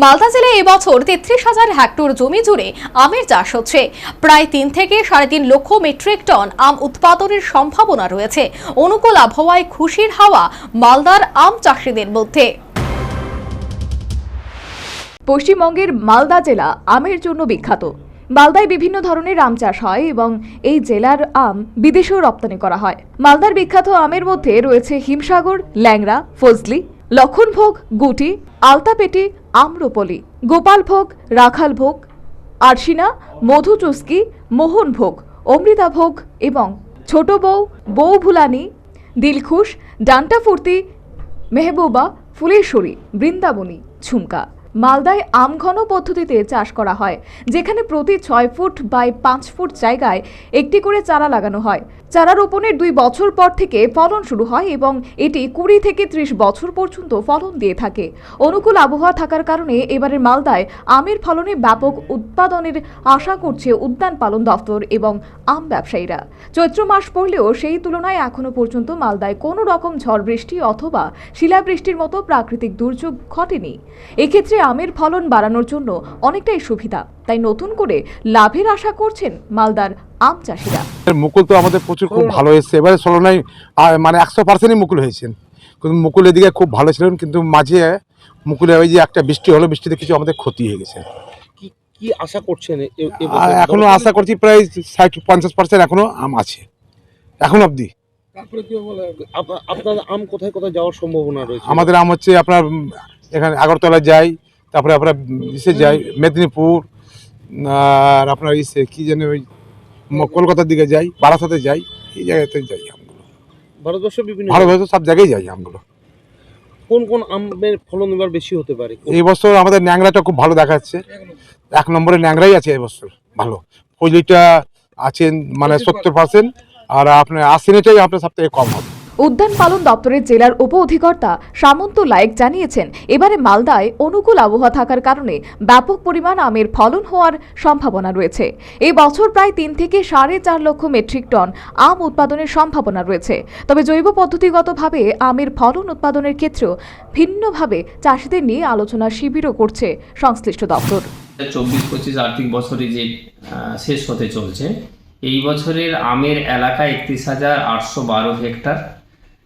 মালদা জেলায় এবছর তেত্রিশ হাজার হেক্টর জমি জুড়ে আমের চাষ হচ্ছে। প্রায় তিন থেকে সাড়ে তিন লক্ষ মেট্রিক টন আম উৎপাদনের সম্ভাবনা রয়েছে। অনুকূল আবহাওয়ায় খুশির হাওয়া মালদার আম চাষিদের মধ্যে। পশ্চিমবঙ্গের মালদা জেলা আমের জন্য বিখ্যাত। মালদায় বিভিন্ন ধরনের আম চাষ হয় এবং এই জেলার আম বিদেশেও রপ্তানি করা হয়। মালদার বিখ্যাত আমের মধ্যে রয়েছে হিমসাগর, ল্যাংড়া, ফজলি লক্ষণভোগ গুটি, আলতাপেটি, আম্রপলি গোপালভোগ রাখালভোগ আরশিনা, মধু চুস্কি মোহনভোগ অমৃতাভোগ এবং ছোট বউ বউ ভুলানি, দিলখুশ, ডান্টা ফুর্তি, মেহবুবা ফুলেশ্বরী বৃন্দাবনী, ঝুমকা। মালদায় আমঘন পদ্ধতিতে চাষ করা হয়, যেখানে প্রতি ছয় ফুট বাই পাঁচ ফুট জায়গায় একটি করে চারা লাগানো হয়। চারা রোপণের দুই বছর পর থেকে ফলন শুরু হয় এবং এটি কুড়ি থেকে ত্রিশ বছর পর্যন্ত ফলন দিয়ে থাকে। অনুকূল আবহাওয়া থাকার কারণে এবারের মালদায় আমের ফলনে ব্যাপক উৎপাদনের আশা করছে উদ্যান পালন দফতর এবং আম ব্যবসায়ীরা। চৈত্র মাস পড়লেও সেই তুলনায় এখনও পর্যন্ত মালদায় কোনো রকম ঝড় বৃষ্টি অথবা শিলাবৃষ্টির মতো প্রাকৃতিক দুর্যোগ ঘটেনি। এক্ষেত্রে আমের ফলন বাড়ানোর জন্য অনেকটাই সুবিধা। তাই নতুন করে লাভের আশা করছেন মালদার আম চাষিরা। মুকুল তো আমাদের প্রচুর খুব ভালো এসছে। এবারে তুলনায় আহ, মানে একশো পার্সেন্টই মুকুল হয়েছেন কিন্তু মুকুল এদিকে খুব ভালো ছিলেন কিন্তু মাঝে মুকুলে ওই যে একটা বৃষ্টি হলো বৃষ্টিতে কিছু আমাদের ক্ষতি হয়ে গেছে। কি কি আশা করছেন এখনও আশা করছি প্রায় ষাট পঞ্চাশ পার্সেন্ট এখনও আম আছে। এখন অবধি। তারপরে কি বলে? আপনার আম কোথায় কোথায় যাওয়ার সম্ভাবনা রয়েছে? আমাদের আম হচ্ছে আপনার এখানে আগরতলা যাই তারপরে আপনার ইসে যাই মেদিনীপুর আর আপনার ইসে কি জানি ওই কলকাতার দিকে যাই বারাসাতে যাই এই জায়গাতে যাই আমগুলো। ভারতবর্ষ বিভিন্ন ভারতবর্ষ সব জায়গায় যাই আমগুলো। কোন কোন আমের ফলন এবার বেশি হতে পারে? এই বছর আমাদের ন্যাংরাটা খুব ভালো দেখাচ্ছে। এক নম্বরে ন্যাংরাই আছে এবছর বছর ভালো। ফজলিটা আছেন মানে সত্তর পার্সেন্ট আর আপনার আশ্বিনেটাই আপনার সব থেকে কম হবে। উদ্যান পালন দপ্তরের জেলার উপ অধিকর্তা সামন্ত লায়েক জানিয়েছেন, এবারে মালদায় অনুকূল আবহাওয়া থাকার কারণে ব্যাপক পরিমাণ আমের ফলন হওয়ার সম্ভাবনা রয়েছে। এ বছর প্রায় তিন থেকে সাড়ে চার লক্ষ মেট্রিক টন আম উৎপাদনের সম্ভাবনা রয়েছে। তবে জৈব পদ্ধতিগতভাবে আমের ফলন উৎপাদনের ক্ষেত্রেও ভিন্নভাবে চাষিদের নিয়ে আলোচনা শিবিরও করছে সংশ্লিষ্ট দপ্তর। চব্বিশ পঁচিশ আর্থিক বছরে যে শেষ হতে চলছে, এই বছরের আমের এলাকা একত্রিশ হাজার আটশো বারো হেক্টর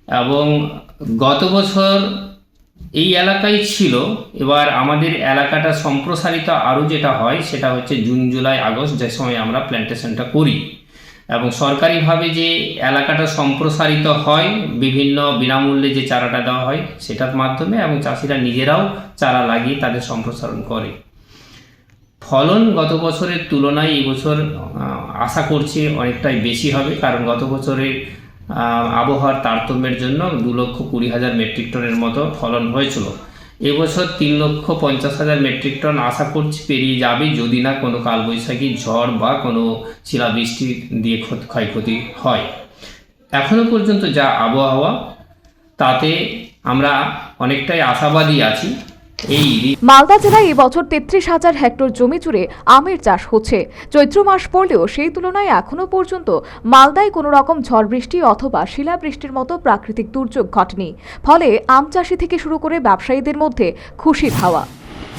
এবং গত বছর এই এলাকায় ছিল। এবার আমাদের এলাকাটা সম্প্রসারিত আরও যেটা হয়, সেটা হচ্ছে জুন, জুলাই, আগস্ট, যে সময় আমরা প্ল্যান্টেশনটা করি। এবং সরকারিভাবে যে এলাকাটা সম্প্রসারিত হয়, বিভিন্ন বিনামূল্যে যে চারাটা দেওয়া হয়, সেটার মাধ্যমে এবং চাষিরা নিজেরাও চারা লাগিয়ে তাদের সম্প্রসারণ করে। ফলন গত বছরের তুলনায় এই বছর আশা করছি অনেকটাই বেশি হবে, কারণ গত বছরের আবহাওয়ার তারতম্যের জন্য দু লক্ষ কুড়ি হাজার মেট্রিক টনের মতো ফলন হয়েছিল। এবছর তিন লক্ষ পঞ্চাশ হাজার মেট্রিক টন আশা করছি পেরিয়ে যাবে যদি না কোনো কালবৈশাখী ঝড় বা কোনো শিলাবৃষ্টি দিয়ে ক্ষয়ক্ষতি হয়। এখনও পর্যন্ত যা আবহাওয়া, তাতে আমরা অনেকটাই আশাবাদী আছি। মালদা জেলায় এবছর তেত্রিশ হাজার হেক্টর জমি জুড়ে আমের চাষ হচ্ছে। চৈত্র মাস পড়লেও সেই তুলনায় এখনও পর্যন্ত মালদায় কোনো রকম ঝড় বৃষ্টি অথবা শিলাবৃষ্টির মতো প্রাকৃতিক দুর্যোগ ঘটেনি। ফলে আম চাষি থেকে শুরু করে ব্যবসায়ীদের মধ্যে খুশির হাওয়া।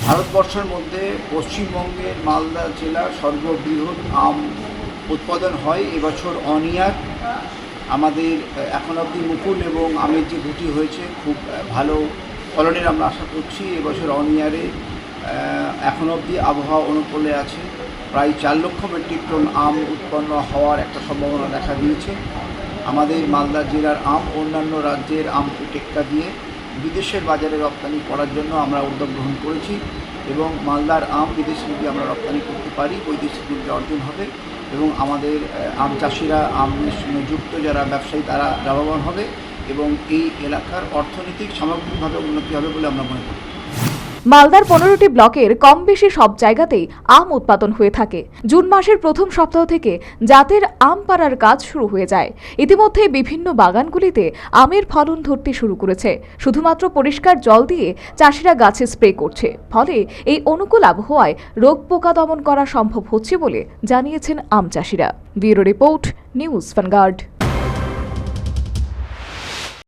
ভারতবর্ষের মধ্যে পশ্চিমবঙ্গের মালদা জেলার সর্ববৃহৎ আম উৎপাদন হয়। এবছর অনিয়ার আমাদের এখন অবধি মুকুল এবং আমের যে গুটি হয়েছে খুব ভালো ফলনের আমরা আশা করছি এবছর অন ইয়ারে এখন অবধি আবহাওয়া অনুকূলে আছে। প্রায় চার লক্ষ মেট্রিক টন আম উৎপন্ন হওয়ার একটা সম্ভাবনা দেখা দিয়েছে। আমাদের মালদা জেলার আম, অন্যান্য রাজ্যের আমকে টেক্কা দিয়ে বিদেশের বাজারে রপ্তানি করার জন্য আমরা উদ্যোগ গ্রহণ করেছি এবং মালদার আম বিদেশে যদি আমরা রপ্তানি করতে পারি, বৈদেশিক মুদ্রা অর্জন হবে এবং আমাদের আম চাষিরা আমের সঙ্গে যুক্ত যারা ব্যবসায়ী, তারা লাভবান হবে। এবং এই এলাকার অর্থনৈতিক সামগ্রিকভাবে উন্নতি হবে বলে আমরা মনে করি। মালদার পনেরোটি ব্লকের কম বেশি সব জায়গাতেই আম উৎপাদন হয়ে থাকে। জুন মাসের প্রথম সপ্তাহ থেকে জাতের আম পাড়ার কাজ শুরু হয়ে যায়। ইতিমধ্যে বিভিন্ন বাগানগুলিতে আমের ফলন ধরতে শুরু করেছে। শুধুমাত্র পরিষ্কার জল দিয়ে চাষিরা গাছে স্প্রে করছে। ফলে এই অনুকূল আবহাওয়ায় রোগ পোকা দমন করা সম্ভব হচ্ছে বলে জানিয়েছেন আম চাষিরা। Bureau report, news vanguard